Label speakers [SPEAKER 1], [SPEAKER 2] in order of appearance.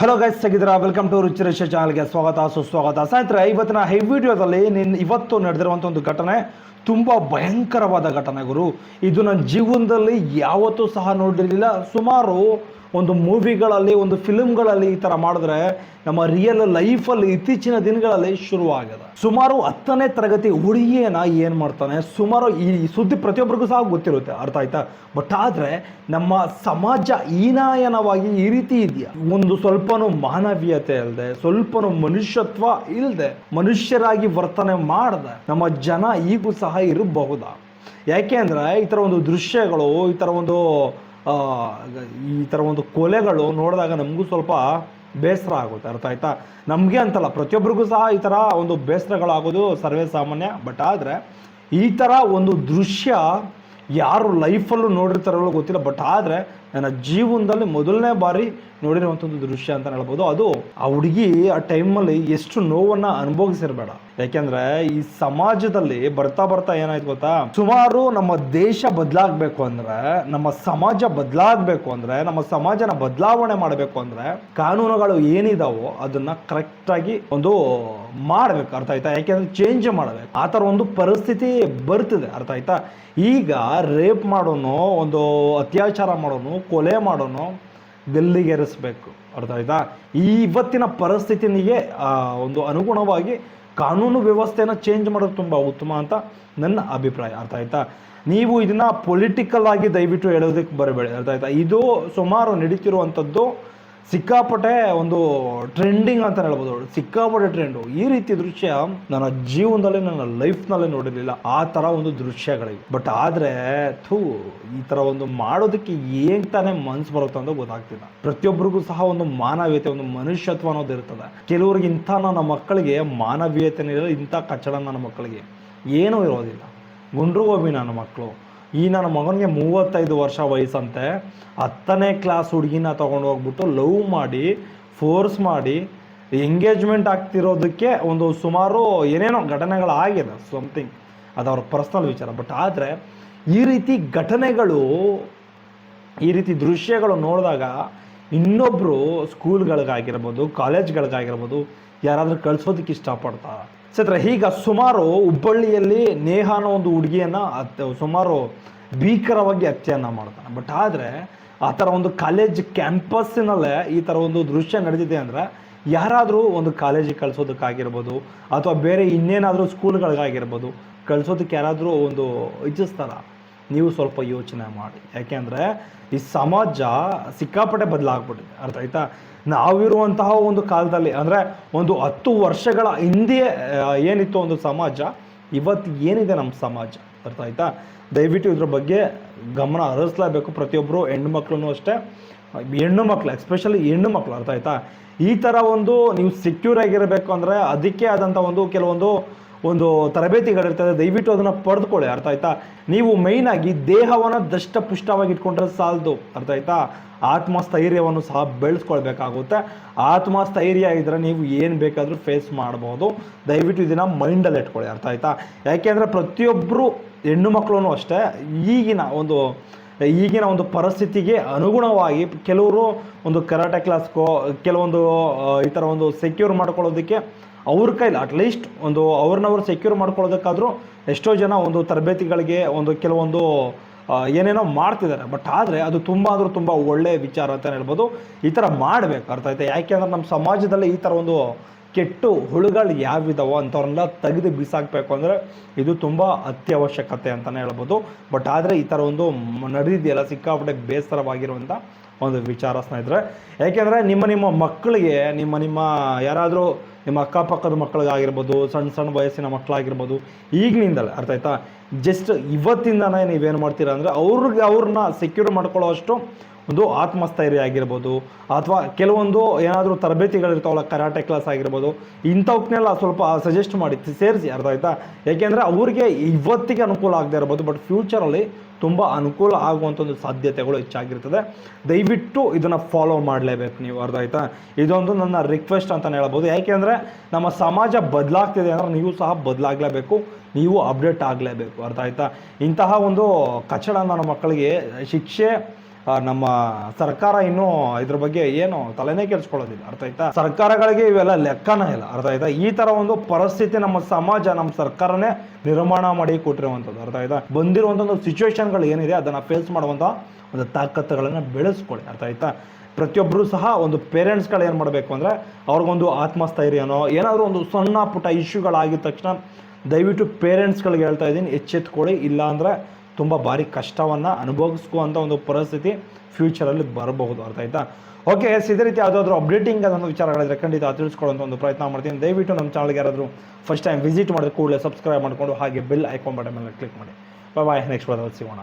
[SPEAKER 1] Hello guys ತೆಗಿದ್ರ welcome to ರುಚಿರೇಶ ಚಾನಲ್ಗೆ ಸ್ವಾಗತ. ಸುಸ್ವಾಗತ. ಸ್ನೇಹಿತರೆ, ಇವತ್ತಿನ ಹೈ ವಿಡಿಯೋದಲ್ಲಿ ನಿನ್ ಇವತ್ತು ನಡೆದಿರುವಂಥ ಒಂದು ಘಟನೆ ತುಂಬ ಭಯಂಕರವಾದ ಘಟನೆ ಗುರು. ಇದು ನನ್ನ ಜೀವನದಲ್ಲಿ ಯಾವತ್ತೂ ಸಹ ನೋಡಿರಲಿಲ್ಲ. ಸುಮಾರು ಒಂದು ಮೂವಿಗಳಲ್ಲಿ, ಒಂದು ಫಿಲ್ಮ್ಗಳಲ್ಲಿ ಈ ಥರ ಮಾಡಿದ್ರೆ ನಮ್ಮ ರಿಯಲ್ ಲೈಫಲ್ಲಿ ಇತ್ತೀಚಿನ ದಿನಗಳಲ್ಲಿ ಶುರುವಾಗಿದೆ ಸುಮಾರು ಹತ್ತನೇ ತರಗತಿ ಹುಡುಗಿಯನ್ನ ಏನು ಮಾಡ್ತಾನೆ? ಸುಮಾರು ಈ ಸುದ್ದಿ ಪ್ರತಿಯೊಬ್ಬರಿಗೂ ಸಹ ಗೊತ್ತಿರುತ್ತೆ, ಅರ್ಥ ಆಯ್ತಾ? ಬಟ್ ಆದರೆ ನಮ್ಮ ಸಮಾಜ ಹೀನಾಯನವಾಗಿ ಈ ರೀತಿ ಇದೆಯಾ? ಒಂದು ಸ್ವಲ್ಪನೂ ಮಾನವೀಯತೆ ಇಲ್ಲದೆ ಸ್ವಲ್ಪನೂ ಮನುಷ್ಯತ್ವ ಇಲ್ಲದೆ ಮನುಷ್ಯರಾಗಿ ವರ್ತನೆ ಮಾಡದೆ, ನಮ್ಮ ಜನ ಈಗೂ ಸಹ ಇರಬಹುದಾ? ಯಾಕೆ ಅಂದರೆ ಈ ಥರ ಒಂದು ದೃಶ್ಯಗಳು, ಈ ಥರ ಒಂದು ಈ ಥರ ಒಂದು ಕೊಲೆಗಳು ನೋಡಿದಾಗ ನಮಗೂ ಸ್ವಲ್ಪ ಬೇಸರ ಆಗುತ್ತೆ, ಅರ್ಥ ಆಯ್ತಾ? ನಮಗೆ ಅಂತಲ್ಲ ಪ್ರತಿಯೊಬ್ಬರಿಗೂ ಸಹ ಈ ಥರ ಒಂದು ಬೇಸರಗಳಾಗೋದು ಸರ್ವೇ ಸಾಮಾನ್ಯ. ಬಟ್ ಆದರೆ, ಈ ಥರ ಒಂದು ದೃಶ್ಯ ಯಾರು ಲೈಫಲ್ಲೂ ನೋಡಿರ್ತಾರೋ ಗೊತ್ತಿಲ್ಲ. ಬಟ್ ಆದರೆ, ನನ್ನ ಜೀವನದಲ್ಲಿ ಮೊದಲನೇ ಬಾರಿ ನೋಡಿರುವಂಥ ಒಂದು ದೃಶ್ಯ ಅಂತ ಹೇಳ್ಬೋದು. ಅದು ಆ ಹುಡುಗಿ ಆ ಟೈಮಲ್ಲಿ ಎಷ್ಟು ನೋವನ್ನು ಅನುಭವಿಸಿರಬೇಡ. ಯಾಕೆಂದ್ರೆ ಈ ಸಮಾಜದಲ್ಲಿ ಬರ್ತಾ ಬರ್ತಾ ಏನಾಯ್ತು ಗೊತ್ತಾ? ಸುಮಾರು ನಮ್ಮ ದೇಶ ಬದಲಾಗಬೇಕು ಅಂದ್ರೆ, ನಮ್ಮ ಸಮಾಜ ಬದಲಾಗಬೇಕು ಅಂದ್ರೆ, ನಮ್ಮ ಸಮಾಜನ ಬದಲಾವಣೆ ಮಾಡಬೇಕು ಅಂದ್ರೆ ಕಾನೂನುಗಳು ಏನಿದಾವೋ ಅದನ್ನ ಕರೆಕ್ಟಾಗಿ ಒಂದು ಮಾಡ್ಬೇಕು. ಅರ್ಥ ಆಯ್ತಾ? ಯಾಕೆಂದ್ರೆ ಚೇಂಜ್ ಮಾಡಬೇಕು. ಆ ಥರ ಒಂದು ಪರಿಸ್ಥಿತಿ ಬರ್ತಿದೆ. ಅರ್ಥ ಆಯ್ತಾ? ಈಗ ರೇಪ್ ಮಾಡೋನು, ಒಂದು ಅತ್ಯಾಚಾರ ಮಾಡೋನು, ಕೊಲೆ ಮಾಡೋನು ಗಲ್ಲಿಗೇರಿಸ್ಬೇಕು ಅರ್ಥ ಆಯ್ತಾ ಈ ಇವತ್ತಿನ ಪರಿಸ್ಥಿತಿನಿಗೆ ಒಂದು ಅನುಗುಣವಾಗಿ ಕಾನೂನು ವ್ಯವಸ್ಥೆನ ಚೇಂಜ್ ಮಾಡೋದು ತುಂಬ ಉತ್ತಮ ಅಂತ ನನ್ನ ಅಭಿಪ್ರಾಯ. ಅರ್ಥ ಆಯ್ತಾ ನೀವು ಇದನ್ನ ಪೊಲಿಟಿಕಲ್ ಆಗಿ ದಯವಿಟ್ಟು ಹೇಳೋದಕ್ಕೆ ಬರಬೇಡಿ. ಅರ್ಥ ಆಯ್ತಾ ಇದು ಸುಮಾರು ನಡೀತಿರುವಂಥದ್ದು ಸಿಕ್ಕಾಪಟ್ಟೆ ಒಂದು ಟ್ರೆಂಡಿಂಗ್ ಅಂತ ಹೇಳ್ಬೋದು. ಸಿಕ್ಕಾಪಟ್ಟೆ ಟ್ರೆಂಡು ಈ ರೀತಿ ದೃಶ್ಯ ನನ್ನ ಜೀವನದಲ್ಲಿ, ನನ್ನ ಲೈಫ್ನಲ್ಲೇ ನೋಡಿರಲಿಲ್ಲ. ಆ ಥರ ಒಂದು ದೃಶ್ಯಗಳಿವೆ. ಬಟ್ ಆದರೆ, ಥೂ, ಈ ಥರ ಒಂದು ಮಾಡೋದಕ್ಕೆ ಏನ್ ತಾನೇ ಮನ್ಸು ಬರುತ್ತೆ ಅಂತ ಗೊತ್ತಾಗ್ತಿಲ್ಲ. ಪ್ರತಿಯೊಬ್ಬರಿಗೂ ಸಹ ಒಂದು ಮಾನವೀಯತೆ, ಒಂದು ಮನುಷ್ಯತ್ವ ಅನ್ನೋದು ಇರ್ತದೆ. ಕೆಲವ್ರಿಗೆ ಇಂಥ ನನ್ನ ಮಕ್ಕಳಿಗೆ ಮಾನವೀಯತೆ ಇರಲ್ಲ ಇಂಥ ಕಚ್ಚಡ ನನ್ನ ಮಕ್ಕಳಿಗೆ ಏನೂ ಇರೋದಿಲ್ಲ. ಗುಂಡ್ರು, ಗೋಬಿ, ನನ್ನ ಮಕ್ಕಳು. ಈ ನನ್ನ ಮಗನಿಗೆ ಮೂವತ್ತೈದು ವರ್ಷ ವಯಸ್ಸಂತೆ, ಹತ್ತನೇ ಕ್ಲಾಸ್ ಹುಡುಗಿನ ತೊಗೊಂಡು ಹೋಗ್ಬಿಟ್ಟು ಲವ್ ಮಾಡಿ ಫೋರ್ಸ್ ಮಾಡಿ ಎಂಗೇಜ್ಮೆಂಟ್ ಆಗ್ತಿರೋದಕ್ಕೆ ಒಂದು ಸುಮಾರು ಏನೇನೋ ಘಟನೆಗಳಾಗಿದೆ ಸಮಥಿಂಗ್ ಅದು ಅವ್ರ ಪರ್ಸ್ನಲ್ ವಿಚಾರ. ಬಟ್ ಆದರೆ, ಈ ರೀತಿ ಘಟನೆಗಳು, ಈ ರೀತಿ ದೃಶ್ಯಗಳು ನೋಡಿದಾಗ ಇನ್ನೊಬ್ಬರು ಸ್ಕೂಲ್ಗಳಿಗಾಗಿರ್ಬೋದು ಕಾಲೇಜ್ಗಳಿಗಾಗಿರ್ಬೋದು ಯಾರಾದರೂ ಕಳಿಸೋದಕ್ಕೆ ಇಷ್ಟಪಡ್ತಾರೆ. ಸತ್ರ ಈಗ ಸುಮಾರು ಹುಬ್ಬಳ್ಳಿಯಲ್ಲಿ ನೇಹ ಅನ್ನೋ ಒಂದು ಹುಡುಗಿಯನ್ನು ಸುಮಾರು ಭೀಕರವಾಗಿ ಹತ್ಯೆಯನ್ನು ಮಾಡ್ತಾನೆ. ಬಟ್ ಆದರೆ ಆ ಥರ ಒಂದು ಕಾಲೇಜ್ ಕ್ಯಾಂಪಸ್ಸಿನಲ್ಲೇ ಈ ಥರ ಒಂದು ದೃಶ್ಯ ನಡೆದಿದೆ ಅಂದರೆ ಯಾರಾದರೂ ಒಂದು ಕಾಲೇಜಿಗೆ ಕಳಿಸೋದಕ್ಕಾಗಿರ್ಬೋದು ಅಥವಾ ಬೇರೆ ಇನ್ನೇನಾದರೂ ಸ್ಕೂಲ್ಗಳಿಗಾಗಿರ್ಬೋದು ಕಳಿಸೋದಕ್ಕೆ ಯಾರಾದರೂ ಒಂದು ಇಚ್ಛಿಸ್ತಾರ? ನೀವು ಸ್ವಲ್ಪ ಯೋಚನೆ ಮಾಡಿ. ಯಾಕೆಂದರೆ ಈ ಸಮಾಜ ಸಿಕ್ಕಾಪಟ್ಟೆ ಬದಲಾಗ್ಬಿಟ್ಟಿದೆ. ಅರ್ಥ ಆಯ್ತಾ? ನಾವಿರುವಂತಹ ಒಂದು ಕಾಲದಲ್ಲಿ, ಅಂದರೆ ಒಂದು ಹತ್ತು ವರ್ಷಗಳ ಹಿಂದೆ ಏನಿತ್ತು ಒಂದು ಸಮಾಜ, ಇವತ್ತು ಏನಿದೆ ನಮ್ಮ ಸಮಾಜ? ಅರ್ಥ ಆಯ್ತಾ? ದಯವಿಟ್ಟು ಇದ್ರ ಬಗ್ಗೆ ಗಮನ ಹರಿಸ್ಲೇಬೇಕು ಪ್ರತಿಯೊಬ್ಬರು ಹೆಣ್ಣು ಮಕ್ಕಳು ಅಷ್ಟೇ. ಹೆಣ್ಣು ಮಕ್ಕಳು ಎಸ್ಪೆಷಲಿ ಹೆಣ್ಣು ಮಕ್ಕಳು ಅರ್ಥ ಆಯ್ತಾ? ಈ ಥರ ಒಂದು ನೀವು ಸೆಕ್ಯೂರ್ ಆಗಿರಬೇಕು ಅಂದರೆ ಅದಕ್ಕೆ ಆದಂಥ ಒಂದು ಕೆಲವೊಂದು ಒಂದು ತರಬೇತಿಗಳಿರ್ತದೆ, ದಯವಿಟ್ಟು ಅದನ್ನು ಪಡೆದುಕೊಳ್ಳಿ, ಅರ್ಥ ಆಯ್ತಾ? ನೀವು ಮೈನಾಗಿ ದೇಹವನ್ನು ದಷ್ಟಪುಷ್ಟವಾಗಿ ಇಟ್ಕೊಂಡ್ರೆ ಸಾಲದು, ಅರ್ಥ ಆಯ್ತಾ? ಆತ್ಮಸ್ಥೈರ್ಯವನ್ನು ಸಹ ಬೆಳೆಸ್ಕೊಳ್ಬೇಕಾಗುತ್ತೆ. ಆತ್ಮಸ್ಥೈರ್ಯ ಇದ್ದರೆ ನೀವು ಏನು ಬೇಕಾದರೂ ಫೇಸ್ ಮಾಡ್ಬೋದು. ದಯವಿಟ್ಟು ಇದನ್ನು ಮೈಂಡಲ್ಲಿ ಇಟ್ಕೊಳ್ಳಿ, ಅರ್ಥ ಆಯ್ತಾ? ಯಾಕೆಂದರೆ ಪ್ರತಿಯೊಬ್ಬರು ಹೆಣ್ಣು ಮಕ್ಕಳು ಅಷ್ಟೇ, ಈಗಿನ ಒಂದು ಈಗಿನ ಒಂದು ಪರಿಸ್ಥಿತಿಗೆ ಅನುಗುಣವಾಗಿ ಕೆಲವರು ಒಂದು ಕರಾಟೆ ಕ್ಲಾಸ್ಗೋ ಕೆಲವೊಂದು ಈ ಥರ ಒಂದು ಸೆಕ್ಯೂರ್ ಮಾಡ್ಕೊಳ್ಳೋದಕ್ಕೆ ಅವ್ರ ಕೈಲಿ ಅಟ್ಲೀಸ್ಟ್ ಒಂದು ಅವ್ರನ್ನವ್ರು ಸೆಕ್ಯೂರ್ ಮಾಡ್ಕೊಳ್ಳೋದಕ್ಕಾದರೂ ಎಷ್ಟೋ ಜನ ಒಂದು ತರಬೇತಿಗಳಿಗೆ ಒಂದು ಕೆಲವೊಂದು ಏನೇನೋ ಮಾಡ್ತಿದ್ದಾರೆ. ಬಟ್ ಆದರೆ ಅದು ತುಂಬ ಆದರೂ ತುಂಬ ಒಳ್ಳೆಯ ವಿಚಾರ ಅಂತ ಹೇಳ್ಬೋದು. ಈ ಥರ ಮಾಡಬೇಕು, ಅರ್ಥ ಆಯ್ತಾ? ಯಾಕೆಂದ್ರೆ ನಮ್ಮ ಸಮಾಜದಲ್ಲಿ ಈ ಥರ ಒಂದು ಕೆಟ್ಟು ಹುಳುಗಳು ಯಾವಿದಾವೋ ಅಂಥವ್ರನ್ನೆಲ್ಲ ತೆಗೆದು ಬಿಸಾಕಬೇಕು ಅಂದರೆ ಇದು ತುಂಬ ಅತ್ಯವಶ್ಯಕತೆ ಅಂತಲೇ ಹೇಳ್ಬೋದು. ಬಟ್ ಆದರೆ ಈ ಥರ ಒಂದು ನಡೆದಿದೆಯಲ್ಲ, ಸಿಕ್ಕಾಪಟ್ಟೆ ಬೇಸರವಾಗಿರುವಂಥ ಒಂದು ವಿಚಾರ ಸ್ನೇಹಿತರೆ. ಯಾಕೆಂದರೆ ನಿಮ್ಮ ನಿಮ್ಮ ಮಕ್ಕಳಿಗೆ, ನಿಮ್ಮ ನಿಮ್ಮ ಯಾರಾದರೂ ನಿಮ್ಮ ಅಕ್ಕಪಕ್ಕದ ಮಕ್ಕಳಿಗಾಗಿರ್ಬೋದು ಸಣ್ಣ ಸಣ್ಣ ವಯಸ್ಸಿನ ಮಕ್ಕಳಾಗಿರ್ಬೋದು, ಈಗಿನಿಂದಲೇ, ಅರ್ಥ ಆಯ್ತಾ? ಜಸ್ಟ್ ಇವತ್ತಿಂದನೇ ನೀವೇನು ಮಾಡ್ತೀರಾ ಅಂದರೆ ಅವ್ರಿಗೆ ಅವ್ರನ್ನ ಸೆಕ್ಯೂರ್ ಮಾಡ್ಕೊಳ್ಳೋ ಅಷ್ಟು ಒಂದು ಆತ್ಮಸ್ಥೈರ್ಯ ಆಗಿರ್ಬೋದು ಅಥವಾ ಕೆಲವೊಂದು ಏನಾದರೂ ತರಬೇತಿಗಳಿರ್ತಾವಲ್ಲ, ಕರಾಟೆ ಕ್ಲಾಸ್ ಆಗಿರ್ಬೋದು ಇಂಥವಕ್ಕನ್ನೆಲ್ಲ ಸ್ವಲ್ಪ ಸಜೆಸ್ಟ್ ಮಾಡಿ, ಸೇರಿಸಿ, ಅರ್ಥ ಆಯ್ತಾ? ಯಾಕೆಂದರೆ ಅವ್ರಿಗೆ ಇವತ್ತಿಗೆ ಅನುಕೂಲ ಆಗದೆ ಇರ್ಬೋದು ಬಟ್ ಫ್ಯೂಚರಲ್ಲಿ ತುಂಬ ಅನುಕೂಲ ಆಗುವಂಥ ಒಂದು ಸಾಧ್ಯತೆಗಳು ಹೆಚ್ಚಾಗಿರ್ತದೆ. ದಯವಿಟ್ಟು ಇದನ್ನು ಫಾಲೋ ಮಾಡಲೇಬೇಕು ನೀವು, ಅರ್ಥ ಆಯ್ತಾ? ಇದೊಂದು ನನ್ನ ರಿಕ್ವೆಸ್ಟ್ ಅಂತಲೇ ಹೇಳ್ಬೋದು. ಯಾಕೆಂದರೆ ನಮ್ಮ ಸಮಾಜ ಬದಲಾಗ್ತಿದೆ ಅಂದರೆ ನೀವು ಸಹ ಬದಲಾಗಲೇಬೇಕು, ನೀವು ಅಪ್ಡೇಟ್ ಆಗಲೇಬೇಕು, ಅರ್ಥ ಆಯ್ತಾ? ಇಂತಹ ಒಂದು ಕಚಡ ನನ್ನ ಮಕ್ಕಳಿಗೆ ಶಿಕ್ಷೆ ನಮ್ಮ ಸರ್ಕಾರ ಇನ್ನೂ ಇದ್ರ ಬಗ್ಗೆ ಏನು ತಲೆನೇ ಕೆಡಿಸ್ಕೊಳ್ಳೋದಿಲ್ಲ. ಅರ್ಥ ಆಯ್ತಾ? ಸರ್ಕಾರಗಳಿಗೆ ಇವೆಲ್ಲ ಲೆಕ್ಕನೇ ಇಲ್ಲ. ಅರ್ಥ ಆಯ್ತಾ? ಈ ತರ ಒಂದು ಪರಿಸ್ಥಿತಿ ನಮ್ಮ ಸಮಾಜ, ನಮ್ಮ ಸರ್ಕಾರನೇ ನಿರ್ಮಾಣ ಮಾಡಿ ಕೊಟ್ಟಿರುವಂಥದ್ದು. ಅರ್ಥ ಆಯ್ತಾ? ಬಂದಿರುವಂಥ ಒಂದು ಸಿಚುವೇಶನ್ಗಳು ಏನಿದೆ, ಅದನ್ನ ಫೇಸ್ ಮಾಡುವಂಥ ಒಂದು ತಾಕತ್ತುಗಳನ್ನು ಬೆಳೆಸ್ಕೊಳ್ಳಿ. ಅರ್ಥ ಆಯ್ತಾ? ಪ್ರತಿಯೊಬ್ಬರು ಸಹ ಒಂದು ಪೇರೆಂಟ್ಸ್ಗಳು ಏನು ಮಾಡಬೇಕು ಅಂದರೆ, ಅವ್ರಿಗೊಂದು ಆತ್ಮಸ್ಥೈರ್ಯನೋ, ಏನಾದರೂ ಒಂದು ಸಣ್ಣ ಪುಟ್ಟ ಇಶ್ಯೂಗಳಾಗಿದ ತಕ್ಷಣ ದಯವಿಟ್ಟು ಪೇರೆಂಟ್ಸ್ಗಳಿಗೆ ಹೇಳ್ತಾ ಇದ್ದೀನಿ, ಎಚ್ಚೆತ್ಕೊಳ್ಳಿ. ಇಲ್ಲ ಅಂದರೆ ತುಂಬ ಭಾರಿ ಕಷ್ಟವನ್ನು ಅನುಭವಿಸ್ಕುವಂಥ ಒಂದು ಪರಿಸ್ಥಿತಿ ಫ್ಯೂಚರಲ್ಲಿ ಬರಬಹುದು ಅರ್ಥ ಆಯ್ತಾ? ಓಕೆ ಎಸ್ ಇದೇ ರೀತಿ ಯಾವುದಾದ್ರು ಅಪ್ಡೇಟಿಂಗ್ ಅದೊಂದು ವಿಚಾರಗಳಿದ್ರೆ ಖಂಡಿತ ತಿಳಿಸ್ಕೊಳ್ಳೋಂಥ ಒಂದು ಪ್ರಯತ್ನ ಮಾಡ್ತೀನಿ. ದಯವಿಟ್ಟು ನಮ್ಮ ಚಾನಲ್ಗೆ ಯಾರಾದರೂ ಫಸ್ಟ್ ಟೈಮ್ ವಿಸಿಟ್ ಮಾಡಿದ ಕೂಡಲೇ ಸಬ್ಸ್ಕ್ರೈಬ್ ಮಾಡಿಕೊಂಡು ಹಾಗೆ ಬೆಲ್ ಐಕಾನ್ ಬಟನ್ ಮೇಲೆ ಕ್ಲಿಕ್ ಮಾಡಿ. ಬಾಯ್ ನೆಕ್ಸ್ಟ್ ಬರೋದು ಸಿಗೋಣ.